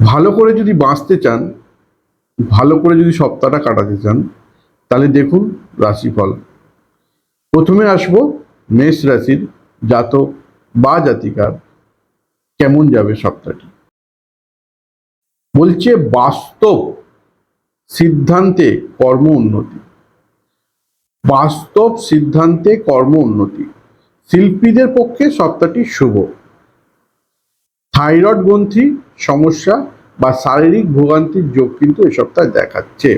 ভালো করে যদি বাঁচতে চান, ভালো করে যদি সপ্তাহটা কাটাতে চান, তাহলে দেখুন রাশিফল। প্রথমে আসব মেষ রাশির জাতক বা জাতিকার কেমন যাবে সপ্তাহটি। বলছে বাস্তব সিদ্ধান্তে কর্ম উন্নতি। বাস্তব সিদ্ধান্তে কর্ম উন্নতি। শিল্পীদের পক্ষে সপ্তাহটি শুভ। থাইরয়েড গ্রন্থি সমস্যা বা শারীরিক ভোগান্তির যোগ কিন্তু এ সপ্তাহে দেখাচ্ছে।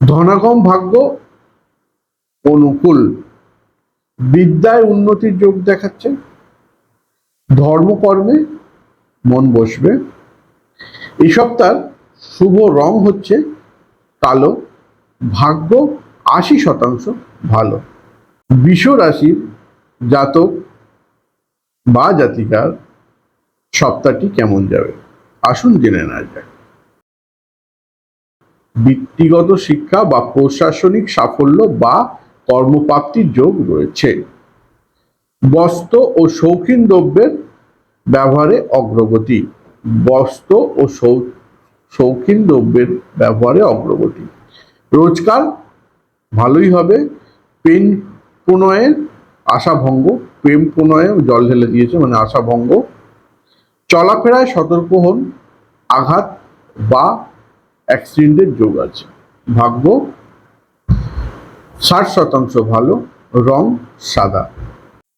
ধনাগম ভাগ্য অনুকূল। বিদ্যায় উন্নতির যোগ দেখাচ্ছে। ধর্মকর্মে মন বসবে। এই সপ্তাহ শুভ রং হচ্ছে কালো। ভাগ্য আশি শতাংশ ভালো। বিষ রাশির জাতক বা জাতিকার সপ্তাহটি কেমন যাবে? আসুন জেনে নেওয়া যাক। বৃত্তিগত শিক্ষা বা প্রশাসনিক সাফল্য বা কর্মপ্রাপ্তির যোগ রয়েছে। বস্ত্র ও শৌখিন দ্রব্যের ব্যবহারে অগ্রগতি। বস্ত্র ও শৌখিন দ্রব্যের ব্যবহারে অগ্রগতি। রোজগার ভালোই হবে। পেন প্রণয়ের আশাভঙ্গ, প্রেম প্রণয়ে জল ঢেলে দিয়েছে মানে আশাভঙ্গ। চলাফেরায় সতর্ক হন, আঘাত বা অ্যাক্সিডেন্টের যোগ আছে। ভাগ্য ষাট শতাংশ ভালো, রং সাদা।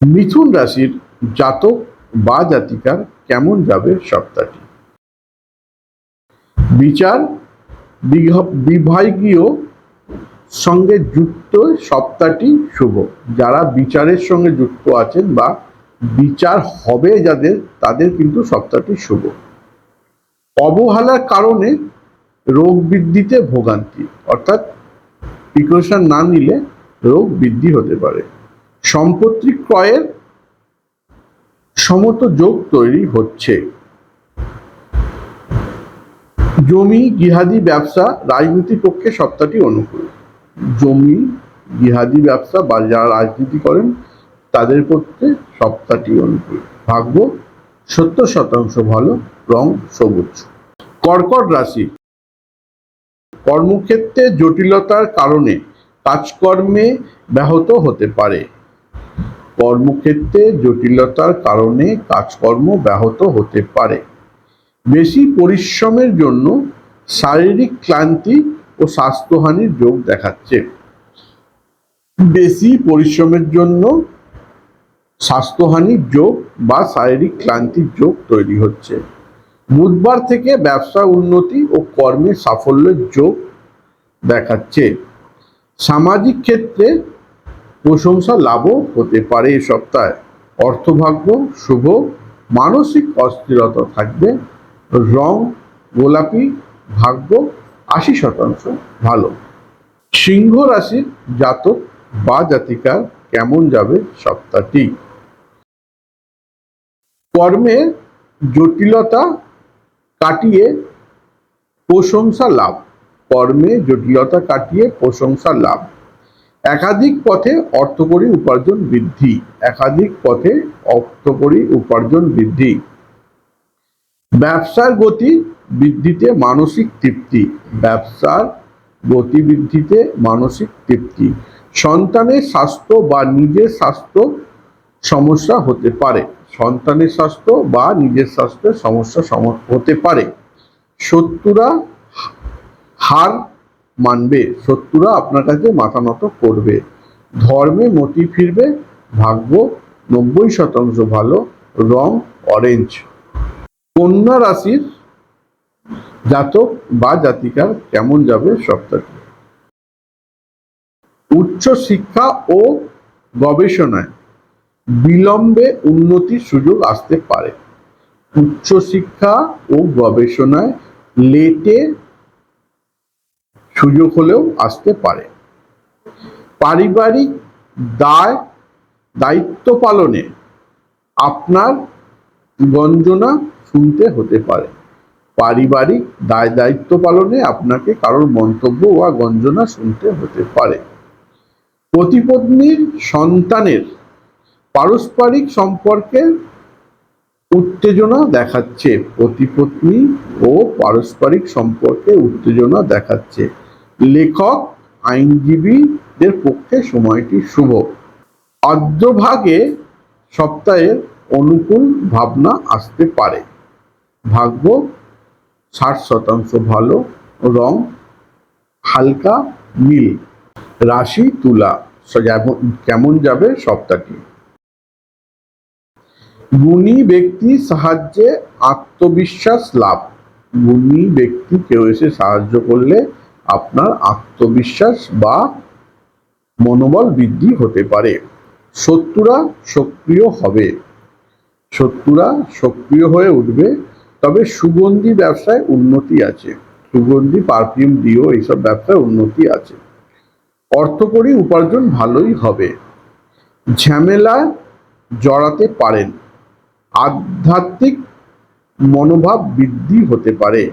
মিথুন রাশির জাতক বা জাতিকার কেমন যাবে সপ্তাহটি? বিচার বিভাগীয় সঙ্গে যুক্ত সপ্তাহটি শুভ। যারা বিচারের সঙ্গে যুক্ত আছেন বা বিচার হবে যাদের, তাদের কিন্তু সপ্তাহটি শুভ। অবহেলার কারণে রোগ বৃদ্ধিতে ভোগান্তি, অর্থাৎ প্রিকশন না নিলে রোগ বৃদ্ধি হতে পারে। সম্পত্তি ক্রয়ের সমত যোগ তৈরি হচ্ছে। জমি, গৃহাদি ব্যবসা, রাজনীতির পক্ষে সপ্তাহটি অনুকূল। জমি, গৃহাদি ব্যবসা বা যারা রাজনীতি করেন তাদের পক্ষে সপ্তাহটি অনুকূল। ভাগ্য সত্তর শতাংশ ভালো, রং সবুজ। কর্কট রাশি। কর্মক্ষেত্রে জটিলতার কারণে কাজকর্মে ব্যাহত হতে পারে। কর্মক্ষেত্রে জটিলতার কারণে কাজকর্ম ব্যাহত হতে পারে। বেশি পরিশ্রমের জন্য শারীরিক ক্লান্তি ও স্বাস্থ্যহানির যোগ দেখাচ্ছে। বেশি পরিশ্রমের জন্য স্বাস্থ্যহানির যোগ বা শারীরিক ক্লান্তির যোগ তৈরি হচ্ছে। বুধবার থেকে ব্যবসা উন্নতি ও কর্মে সাফল্যের যোগ দেখাচ্ছে। সামাজিক ক্ষেত্রে প্রশংসা লাভও হতে পারে এ সপ্তাহে। অর্থভাগ্য শুভ, মানসিক অস্থিরতা থাকবে, রং, গোলাপি, ভাগ্য আশি শতাংশ ভালো। সিংহ রাশির জাতক বা জাতিকার কেমন যাবে সপ্তাহটি? কর্মের জটিলতা কাটিয়ে প্রশংসা লাভ। কর্মে জটিলতা কাটিয়ে প্রশংসা লাভ। একাধিক পথে অর্থকরী উপার্জন বৃদ্ধি। একাধিক পথে অর্থকরী উপার্জন বৃদ্ধি। ব্যবসার গতি বৃদ্ধিতে মানসিক তৃপ্তি। ব্যবসার গতি বৃদ্ধিতে মানসিক তৃপ্তি। সন্তানের স্বাস্থ্য বা নিজের স্বাস্থ্য সমস্যা হতে পারে। সন্তানের স্বাস্থ্য বা নিজের স্বাস্থ্যের সমস্যা সম- হতে পারে। শত্রুরা হার মানবে, শত্রুরা আপনার কাছে মাথা নত করবে। ধর্মে মতি ফিরবে, ভাগ্য নব্বই শতাংশ ভালো, রং অরেঞ্জ কন্যা রাশির জাতক বা জাতিকার কেমন যাবে সপ্তাহটি উচ্চ শিক্ষা ও গবেষণায় বিলম্বে উন্নতির সুযোগ আসতে পারে। উচ্চ শিক্ষা ও গবেষণায় লেটে সুযোগ হলেও আসতে পারে। পারিবারিক দায়, দায়িত্ব পালনে আপনার গঞ্জনা শুনতে হতে পারে। পারিবারিক দায়, দায়িত্ব পালনে আপনাকে কারোর মন্তব্য বা গঞ্জনা শুনতে হতে পারে। প্রতিপত্নীর সন্তানের পারস্পরিক সম্পর্কের উত্তেজনা দেখাচ্ছে। পতিপত্নী ও পারস্পরিক সম্পর্কে উত্তেজনা দেখাচ্ছে। লেখক, আইনজীবীদের পক্ষে সময়টি শুভ। অর্ধভাগে সপ্তাহের অনুকূল ভাবনা আসতে পারে। ভাগ্য ষাট শতাংশ ভালো, রং হালকা, নীল। রাশি তুলা। কেমন যাবে সপ্তাহটি? গুণী ব্যক্তি সাহায্যে আত্মবিশ্বাস লাভ। গুণী ব্যক্তি কেউ এসে সাহায্য করলে আপনার আত্মবিশ্বাস বা মনোবল বৃদ্ধি হতে পারে। শত্রুরা সক্রিয় হবে। শত্রুরা সক্রিয় হয়ে উঠবে, তবে সুগন্ধি ব্যবসায় উন্নতি আছে। সুগন্ধি, পারফিউম দিও এইসব ব্যবসায় উন্নতি আছে। অর্থকরী উপার্জন ভালোই হবে। ঝামেলা জড়াতে পারেন। আধ্যাত্মিক মনোভাব বৃদ্ধি হতে পারে,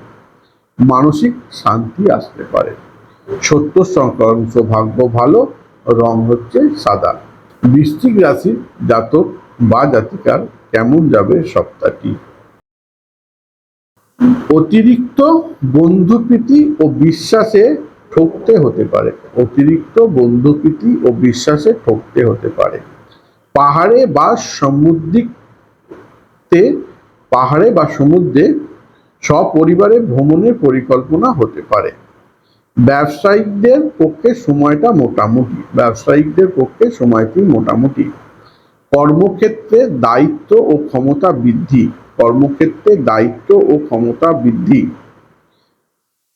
মানসিক শান্তি আসতে পারে। সত্তর শতাংশ ভাগ্য ভালো, রং হচ্ছে সাদা। বৃশ্চিক রাশির জাতক বা জাতিকার কেমন যাবে সপ্তাহটি? অতিরিক্ত বন্ধুপ্রীতি ও বিশ্বাসে ঠকতে হতে পারে। অতিরিক্ত বন্ধুপ্রীতি ও বিশ্বাসে ঠকতে হতে পারে। পাহাড়ে বা সমুদ্রিকতে পাহাড়ে বা সমুদ্রে সপরিবারে ভ্রমণের পরিকল্পনা হতে পারে। ব্যবসায়িকদের পক্ষে সময়টা মোটামুটি ব্যবসায়িকদের পক্ষে সময়টি মোটামুটি। কর্মক্ষেত্রে দায়িত্ব ও ক্ষমতা বৃদ্ধি, কর্মক্ষেত্রে দায়িত্ব ও ক্ষমতা বৃদ্ধি।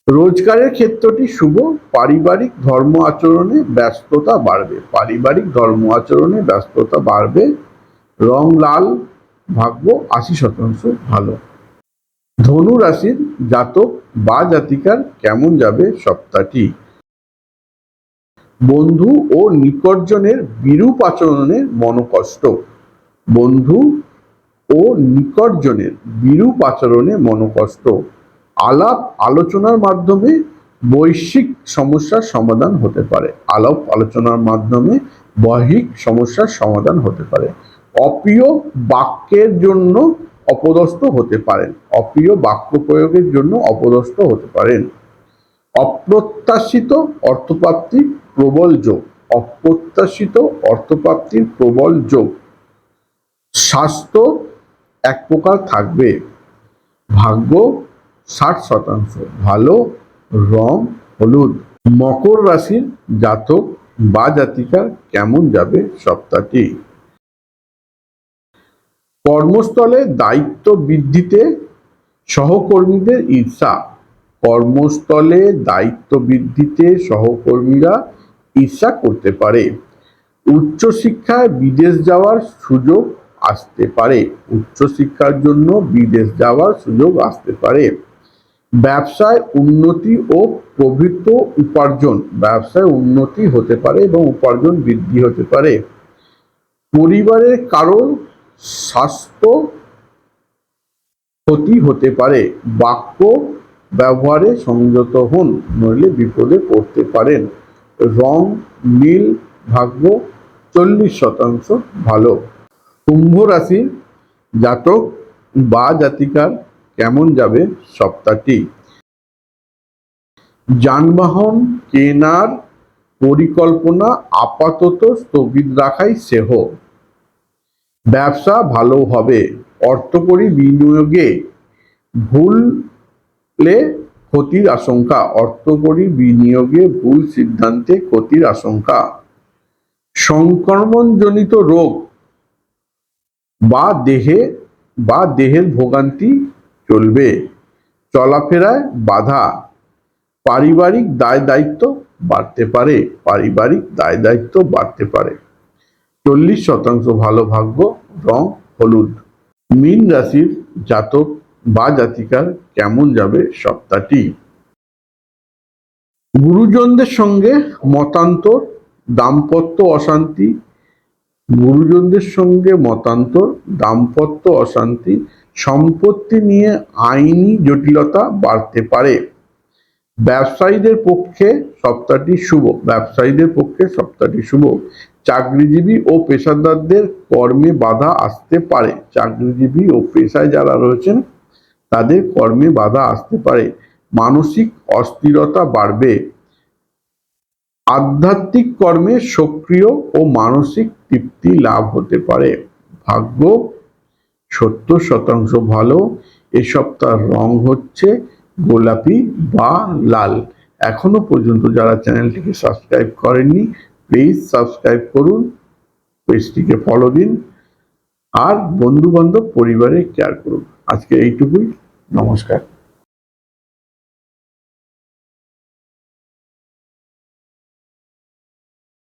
রোজগারের ক্ষেত্রটি শুভ, পারিবারিক ধর্ম আচরণে ব্যস্ততা বাড়বে, পারিবারিক ধর্ম আচরণে ব্যস্ততা বাড়বে। রং লাল ভাগ্য আশি শতাংশ ভালো। ধনু রাশির জাতক বা জাতিকার কেমন যাবে সপ্তাহটি? বন্ধু ও নিকটজনের বিরূপ আচরণে মনোকষ্ট। বন্ধু ও নিকটজনের বিরূপ আচরণে মনোকষ্ট। আলাপ আলোচনার মাধ্যমে বৈশ্বিক সমস্যার সমাধান হতে পারে। আলাপ আলোচনার মাধ্যমে বৈহিক সমস্যার সমাধান হতে পারে। অপ্রিয় বাক্যের জন্য অপদস্থ হতে পারেন। অপ্রিয় বাক্য প্রয়োগের জন্য অপদস্থ হতে পারেন। অপ্রত্যাশিত অর্থপ্রাপ্তির প্রবল যোগ। অপ্রত্যাশিত অর্থপ্রাপ্তির প্রবল যোগ। স্বাস্থ্য এক প্রকার থাকবে। ভাগ্য ষাট শতাংশ। ভালো, রং, হলুদ। মকর রাশির জাতক বা জাতিকার কেমন যাবে সপ্তাহটি? কর্মস্থলে দায়িত্ব বৃদ্ধিতে সহকর্মীদের ঈর্ষা। কর্মস্থলে দায়িত্ব বৃদ্ধিতে সহকর্মীরা ঈর্ষা করতে পারে। উচ্চশিক্ষায় বিদেশ যাওয়ার সুযোগ আসতে পারে। উচ্চশিক্ষার জন্য বিদেশ যাওয়ার সুযোগ আসতে পারে। ব্যবসায় উন্নতি ও প্রভৃত উপার্জন। ব্যবসায় উন্নতি হতে পারে এবং উপার্জন বৃদ্ধি হতে পারে। পরিবারের কারও স্বাস্থ্য ক্ষতি হতে পারে, বাক্য ব্যবহারে সংযত হন, নইলে বিপদে পড়তে পারেন। রং, নীল, ভাগ্য চল্লিশ শতাংশ ভালো। কুম্ভ রাশির জাতক বা জাতিকার কেমন যাবে সপ্তাহটি? যানবাহন কেনার পরিকল্পনা আপাতত স্থগিত রাখাই সেহ ব্যবসা ভালো হবে। অর্থকরী বিনিয়োগে ভুললে ক্ষতির আশঙ্কা। অর্থকরী বিনিয়োগে ভুল সিদ্ধান্তে ক্ষতির আশঙ্কা। সংক্রমণজনিত রোগ বা দেহে, বা দেহের ভোগান্তি চলবে। চলাফেরায় বাধা। পারিবারিক দায় দায়িত্ব বাড়তে পারে। পারিবারিক দায় দায়িত্ব বাড়তে পারে। চল্লিশ শতাংশ ভালো ভাগ্য, রং হলুদ। মীন রাশির জাতক বা জাতিকার কেমন যাবে সপ্তাহটি? গুরুজনদের সঙ্গে মতান্তর, দাম্পত্য অশান্তি। গুরুজনদের সঙ্গে মতান্তর, দাম্পত্য অশান্তি। সম্পত্তি নিয়ে আইনি জটিলতা বাড়তে পারে। ব্যবসায়ীদের পক্ষে সপ্তাহটি শুভ। ব্যবসায়ীদের পক্ষে সপ্তাহটি শুভ। চাকরিজীবী ও পেশাদারদের কর্মে বাধা আসতে পারে। চাকরিজীবী ও পেশায় যারা রয়েছেন, তাদের কর্মে বাধা আসতে পারে। মানসিক অস্থিরতা বাড়বে। আধ্যাত্মিক কর্মে সক্রিয় ও মানসিক তৃপ্তি লাভ হতে পারে। ভাগ্য সত্তর শতাংশ ভালো। এ সপ্তাহ রং হচ্ছে গোলাপি বা লাল। এখনও পর্যন্ত যারা চ্যানেলটিকে সাবস্ক্রাইব করেননি প্লিজ সাবস্ক্রাইব করুন, পেজটিকে ফলো দিন, আর বন্ধু বান্ধব পরিবারে কেয়ার করুন। আজকে এইটুকুই। নমস্কার।